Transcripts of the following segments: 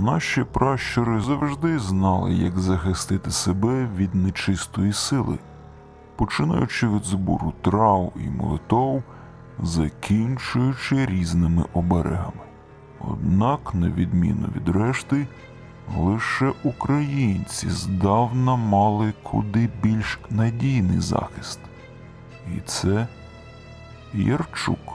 Наші пращури завжди знали, як захистити себе від нечистої сили, починаючи від збору трав і молитов, закінчуючи різними оберегами. Однак, на відміну від решти, лише українці здавна мали куди більш надійний захист. І це Ярчук.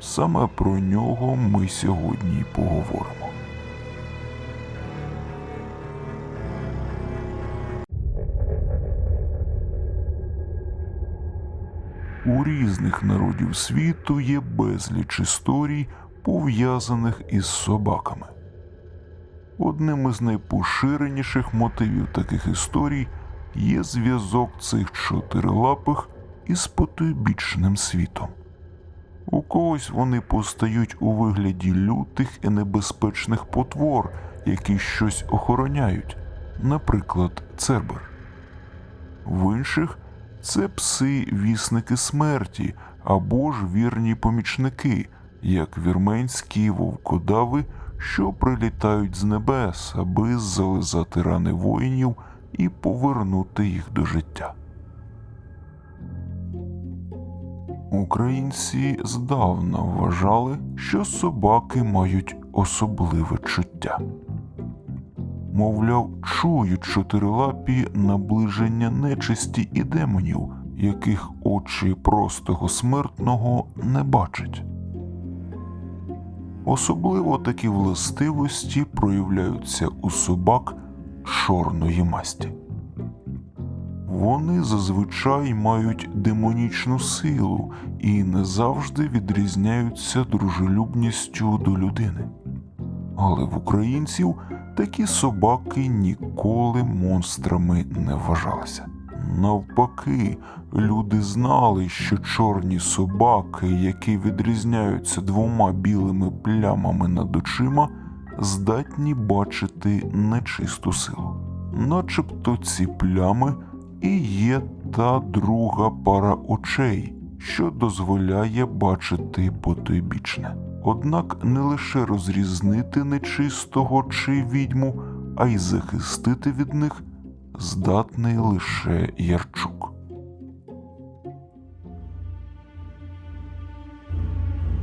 Саме про нього ми сьогодні й поговоримо. У різних народів світу є безліч історій, пов'язаних із собаками. Одним із найпоширеніших мотивів таких історій є зв'язок цих чотирилапих із потойбічним світом. У когось вони постають у вигляді лютих і небезпечних потвор, які щось охороняють, наприклад, цербер. В інших це пси вісники смерті або ж вірні помічники, як вірменські вовкодави, що прилітають з небес, аби зализати рани воїнів і повернути їх до життя. Українці здавна вважали, що собаки мають особливе чуття. Мовляв, чують чотирилапі наближення нечисті і демонів, яких очі простого смертного не бачать. Особливо такі властивості проявляються у собак чорної масті. Вони зазвичай мають демонічну силу і не завжди відрізняються дружелюбністю до людини. Але в українців такі собаки ніколи монстрами не вважалися. Навпаки, люди знали, що чорні собаки, які відрізняються двома білими плямами над очима, здатні бачити нечисту силу. Начебто ці плями і є та друга пара очей, що дозволяє бачити потойбічне. Однак не лише розрізнити нечистого чи відьму, а й захистити від них здатний лише Ярчук.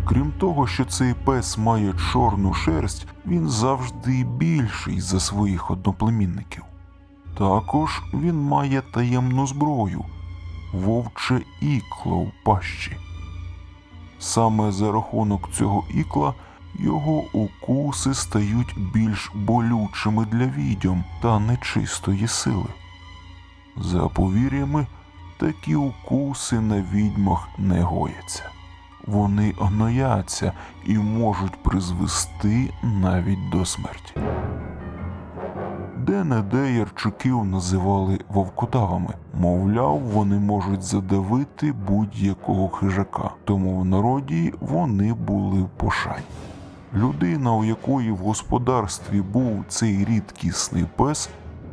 Крім того, що цей пес має чорну шерсть, він завжди більший за своїх одноплемінників. Також він має таємну зброю вовче ікло в пащі. Саме за рахунок цього ікла його укуси стають більш болючими для відьом та нечистої сили. За повір'ями, такі укуси на відьмах не гояться. Вони гнояться і можуть призвести навіть до смерті. Де-не-де ярчуків називали вовкодавами. Мовляв, вони можуть задавити будь-якого хижака, тому в народі вони були в пошані. Людина, у якої в господарстві був цей рідкісний пес,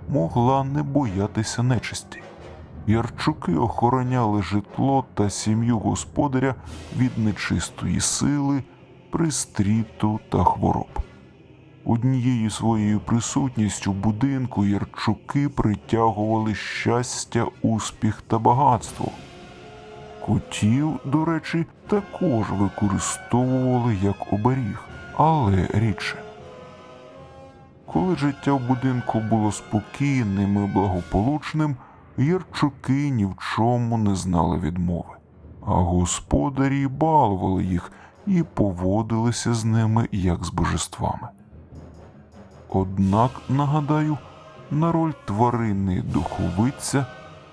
могла не боятися нечисті. Ярчуки охороняли житло та сім'ю господаря від нечистої сили, пристріту та хвороб. Однією своєю присутністю будинку ярчуки притягували щастя, успіх та багатство. Котів, до речі, також використовували як оберіг, але рідше. Коли життя в будинку було спокійним і благополучним, ярчуки ні в чому не знали відмови, а господарі балували їх і поводилися з ними як з божествами. Однак, нагадаю, на роль тварини духовиця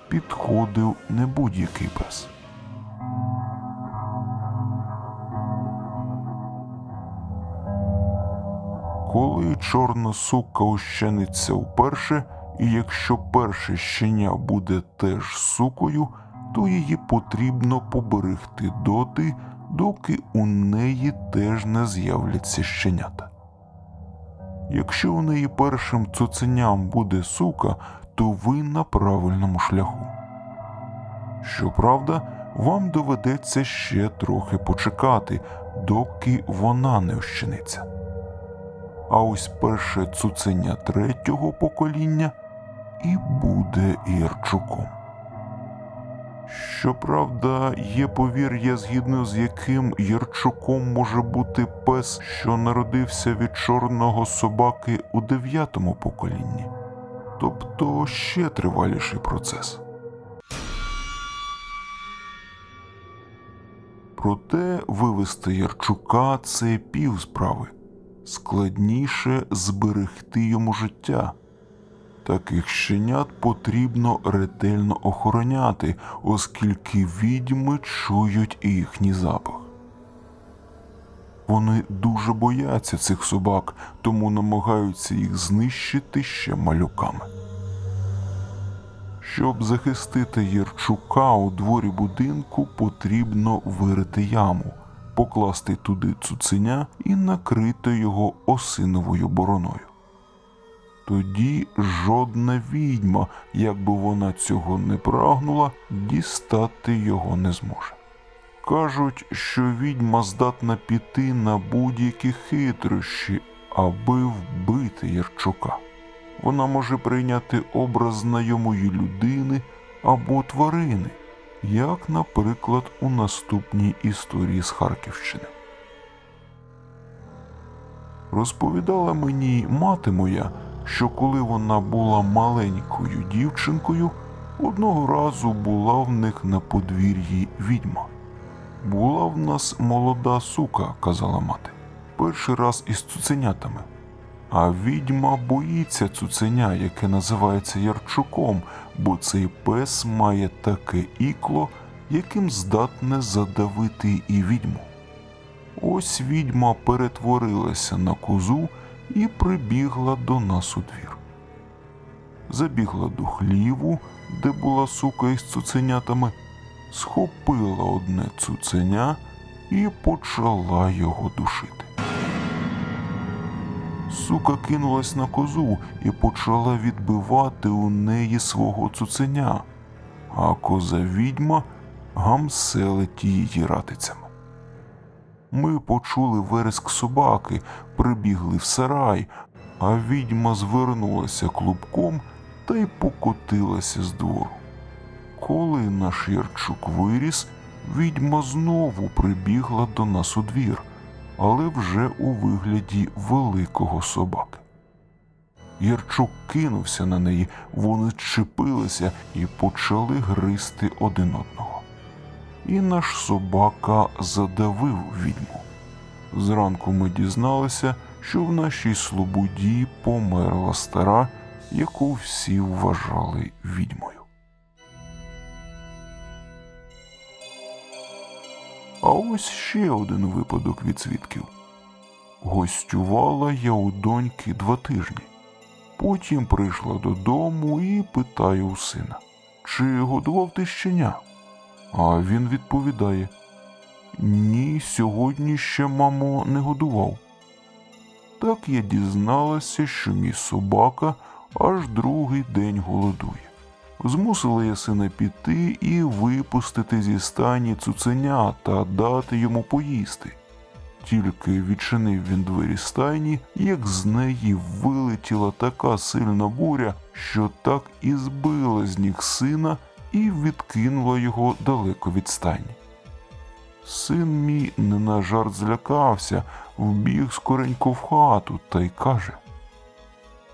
підходив не будь-який пес. Коли чорна сука ощениться вперше, і якщо перше щеня буде теж сукою, то її потрібно поберегти доти, доки у неї теж не з'являться щенята. Якщо у неї першим цуценям буде сука, то ви на правильному шляху. Щоправда, вам доведеться ще трохи почекати, доки вона не ощениться. а ось перше цуценя третього покоління і буде Ярчуком. Щоправда, є повір'я, згідно з яким Ярчуком може бути пес, що народився від чорного собаки у дев'ятому поколінні, тобто ще триваліший процес. Проте вивести Ярчука це пів справи. Складніше зберегти йому життя. Таких щенят потрібно ретельно охороняти, оскільки відьми чують їхній запах. Вони дуже бояться цих собак, тому намагаються їх знищити ще малюками. Щоб захистити Єрчука у дворі будинку, потрібно вирити яму, покласти туди цуценя і накрити його осиновою бороною. Тоді жодна відьма, як би вона цього не прагнула, дістати його не зможе. Кажуть, що відьма здатна піти на будь-які хитрощі, аби вбити Ярчука. Вона може прийняти образ знайомої людини або тварини, як, наприклад, у наступній історії з Харківщини. Розповідала мені мати моя, що коли вона була маленькою дівчинкою, одного разу була в них на подвір'ї відьма. Була в нас молода сука, казала мати, перший раз із цуценятами. А відьма боїться цуценя, яке називається Ярчуком, бо цей пес має таке ікло, яким здатне задавити і відьму. Ось відьма перетворилася на козу і прибігла до нас у двір. Забігла до хліву, де була сука із цуценятами, схопила одне цуценя і почала його душити. Сука кинулась на козу і почала відбивати у неї свого цуценя, а коза відьма гамселить її ратицями. Ми почули вереск собаки, прибігли в сарай, а відьма звернулася клубком та й покотилася з двору. Коли наш Ярчук виріс, відьма знову прибігла до нас у двір, але вже у вигляді великого собаки. Ярчук кинувся на неї, вони чепилися і почали гризти один одного. І наш собака задавив відьму. Зранку ми дізналися, що в нашій слободі померла стара, яку всі вважали відьмою. А ось ще один випадок від свідків. Гостювала я у доньки два тижні. Потім прийшла додому і питає у сина, чи годував ти щеня? А він відповідає: Ні, сьогодні ще, мамо, не годував. Так я дізналася, що мій собака аж другий день голодує. Змусила я сина піти і випустити зі стані цуценя та дати йому поїсти. Тільки відчинив він двері стайні, як з неї вилетіла така сильна буря, що так і збила з ніг сина і відкинула його далеко від стайні. Син мій не на жарт злякався, вбіг скоренько в хату та й каже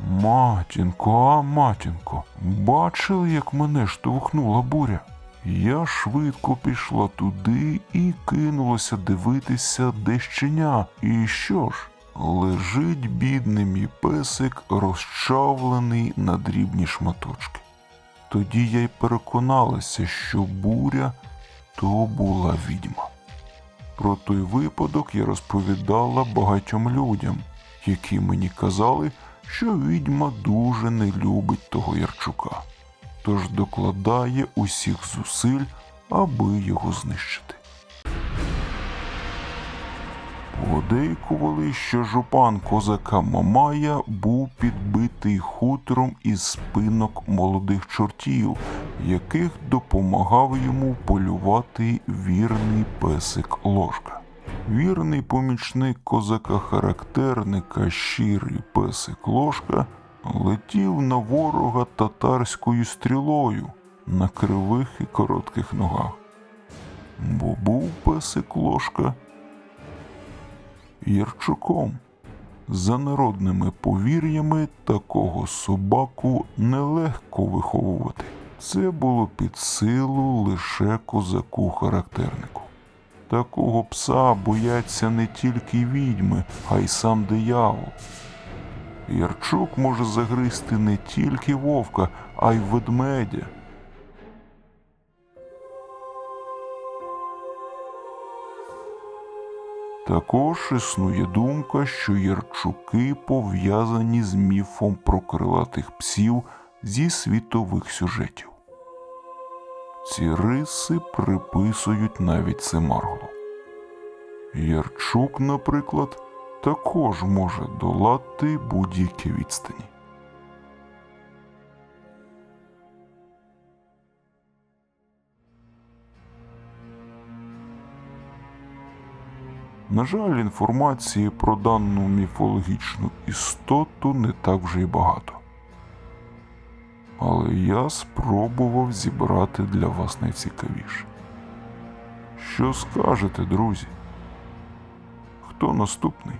Матінко, а матінко, бачили, як мене штовхнула буря? Я швидко пішла туди і кинулася дивитися, де щеня. І що ж? Лежить бідний мій песик, розчавлений на дрібні шматочки. Тоді я й переконалася, що буря то була відьма. Про той випадок я розповідала багатьом людям, які мені казали, що відьма дуже не любить того Ярчука, тож докладає усіх зусиль, аби його знищити. Подейкували, що жупан козака Мамая був підбитий хутором із спинок молодих чортів, яких допомагав йому полювати вірний песик ложка. Вірний помічник козака-характерника щирий песик ложка летів на ворога татарською стрілою на кривих і коротких ногах. Бо був песик ложка Ярчуком. За народними повір'ями такого собаку нелегко виховувати. Це було під силу лише козаку-характернику. Такого пса бояться не тільки відьми, а й сам диявол. Ярчук може загризти не тільки вовка, а й ведмедя. Також існує думка, що ярчуки пов'язані з міфом про крилатих псів зі світових сюжетів. Ці риси приписують навіть Семарголу. Ярчук, наприклад, також може долати будь-які відстані. На жаль, інформації про дану міфологічну істоту не так вже й багато. Але я спробував зібрати для вас найцікавіше. Що скажете, друзі? Хто наступний?